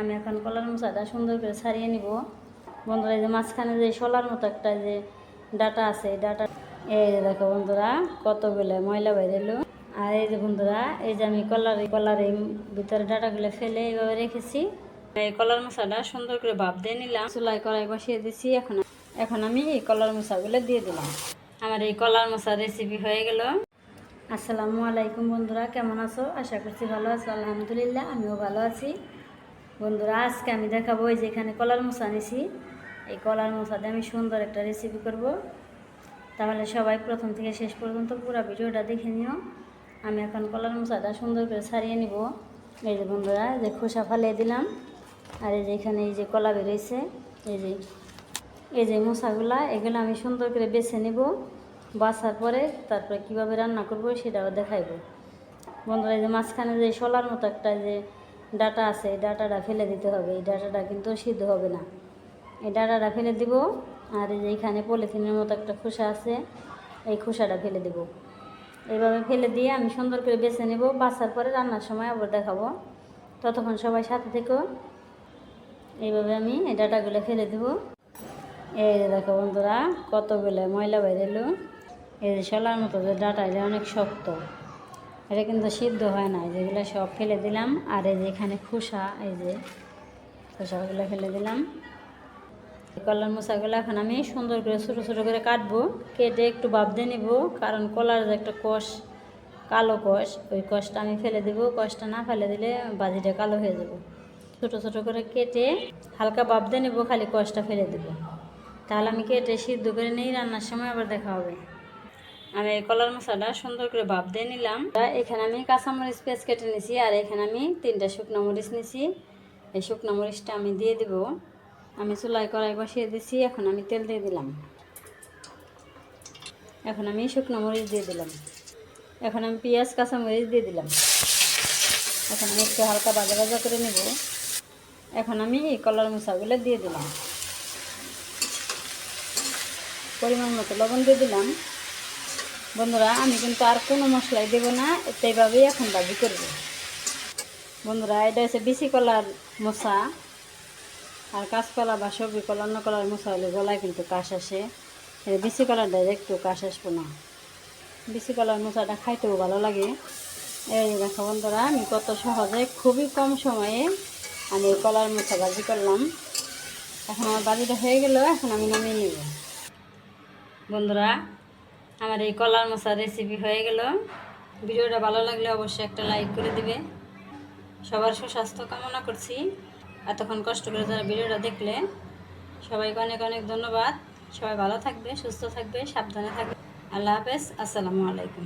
আমি এখন কলার মোচাটা সুন্দর করে ছাড়িয়ে নিব। বন্ধুরা যে মাঝখানে যে শলার মতো একটা যে ডাটা আছে ডাটা এই যে দেখো বন্ধুরা কতগুলো ময়লা বাইরে এলো আর এই যে বন্ধুরা, এই যে আমি কলার কলার এই ভিতরে ডাটাগুলো ফেলে এইভাবে রেখেছি। এই কলার মশাটা সুন্দর করে ভাপ দিয়ে নিলাম। চুলাই কড়াই বসিয়ে দিছি এখন এখন আমি এই কলার মশাগুলো দিয়ে দিলাম। আমার এই কলার মশার রেসিপি হয়ে গেল। আসসালামু আলাইকুম বন্ধুরা, কেমন আছো? আশা করছি ভালো আছো, আলহামদুলিল্লাহ, আমিও ভালো আছি। বন্ধুরা, আজকে আমি দেখাবো এই যে এখানে কলার মশা নিছি। এই কলার মশা দিয়ে আমি সুন্দর একটা রেসিপি করব। তাহলে সবাই প্রথম থেকে শেষ পর্যন্ত পুরো ভিডিওটা দেখে নিও। আমি এখন কলার মশাটা সুন্দর করে ছাড়িয়ে নিব। এই যে বন্ধুরা যে খোসা ফালিয়ে দিলাম। আর এই যে এখানে এই যে কলা বেরোইছে। এই যে এই যে মশাগুলা এগুলো আমি সুন্দর করে বেছে নেব। বাছার পরে তারপরে কীভাবে রান্না করব সেটাও দেখাইব। বন্ধুরা, এই যে মাঝখানে যে শলার মতো একটা যে ডাটা আছে, এই ডাটাটা ফেলে দিতে হবে, এই ডাটাটা কিন্তু সিদ্ধ হবে না। এই ডাটাটা ফেলে দিব, আর এই যে এখানে পলিথিনের মতো একটা খোসা আছে, এই খোসাটা ফেলে দেব। এইভাবে ফেলে দিয়ে আমি সুন্দর করে বেছে নেব, বাছার পরে রান্নার সময় আবার দেখাবো। ততক্ষণ সবাই সাথে থেকো। এইভাবে আমি এই ডাটাগুলো ফেলে দেবো। এই দেখো বন্ধুরা, কতগুলো ময়লা বাইরে এলো এই যে শলার মতো যে ডাটা অনেক শক্ত। এটা কিন্তু সিদ্ধ হয় না যেগুলো সব ফেলে দিলাম। আর এই যে এখানে খোসা, এই যে খোসাগুলো ফেলে দিলাম। কলার মশাগুলো এখন আমি সুন্দর করে, ছোটো ছোটো করে কাটবো। কেটে একটু ভাব দিয়ে নিব, কারণ কলার যে একটা কষ, কালো কষ, ওই কষটা আমি ফেলে দেবো। কষটা না ফেলে দিলে বাজিটা কালো হয়ে যাবে। ছোটো ছোটো করে কেটে হালকা ভাব দিয়ে নেব, খালি কষটা ফেলে দেবো। তাহলে আমি কেটে সিদ্ধ করে নিই, রান্নার সময় আবার দেখা হবে। আমি এই কলার মশলাটা সুন্দর করে ভাপ দিয়ে নিলাম। এখানে আমি কাঁচামরিচ পেঁয়াজ কেটে নিছি, আর এখানে আমি তিনটা শুকনো মরিচ নিছি। এই শুকনো মরিচটা আমি দিয়ে দিব। আমি চুলাই কড়াই বসিয়ে দিছি, এখন আমি তেল দিয়ে দিলাম। এখন আমি শুকনো মরিচ দিয়ে দিলাম। এখন আমি পেঁয়াজ, কাঁচামরিচ দিয়ে দিলাম। এখন আমি একটু হালকা ভাজা ভাজা করে নেব। এখন আমি এই কলার মশাগুলো দিয়ে দিলাম। পরিমাণ মতো লবণ দিয়ে দিলাম। বন্ধুরা, আমি কিন্তু আর কোনো মশলাই দেবো না এইভাবেই এখন ভাজি করব। বন্ধুরা, এটা হচ্ছে বিসি কলার মশা, আর কাঁচকলা বা সবজি কলা, অন্য কলার মশা হলে গলায় কিন্তু কাশ আসে। বিসি কলারটা একটু কাশ আসব না। বিসি কলার মশাটা খাইতেও ভালো লাগে। এই দেখো বন্ধুরা, আমি কত সহজে খুবই কম সময়ে আমি কলার মশা ভাজি করলাম। এখন আমার বাজিটা হয়ে গেল, এখন আমি নামিয়ে নেব। বন্ধুরা আমার এই কলার মশার রেসিপি হয়ে গেল। ভিডিওটা ভালো লাগলে অবশ্যই একটা লাইক করে দিবে। সবার সুস্বাস্থ্য কামনা করছি। এতক্ষণ কষ্ট করে যারা ভিডিওটা দেখলে, সবাইকে অনেক অনেক ধন্যবাদ। সবাই ভালো থাকবে, সুস্থ থাকবে, সাবধানে থাকবে। আল্লাহ হাফেজ, আসসালামু আলাইকুম।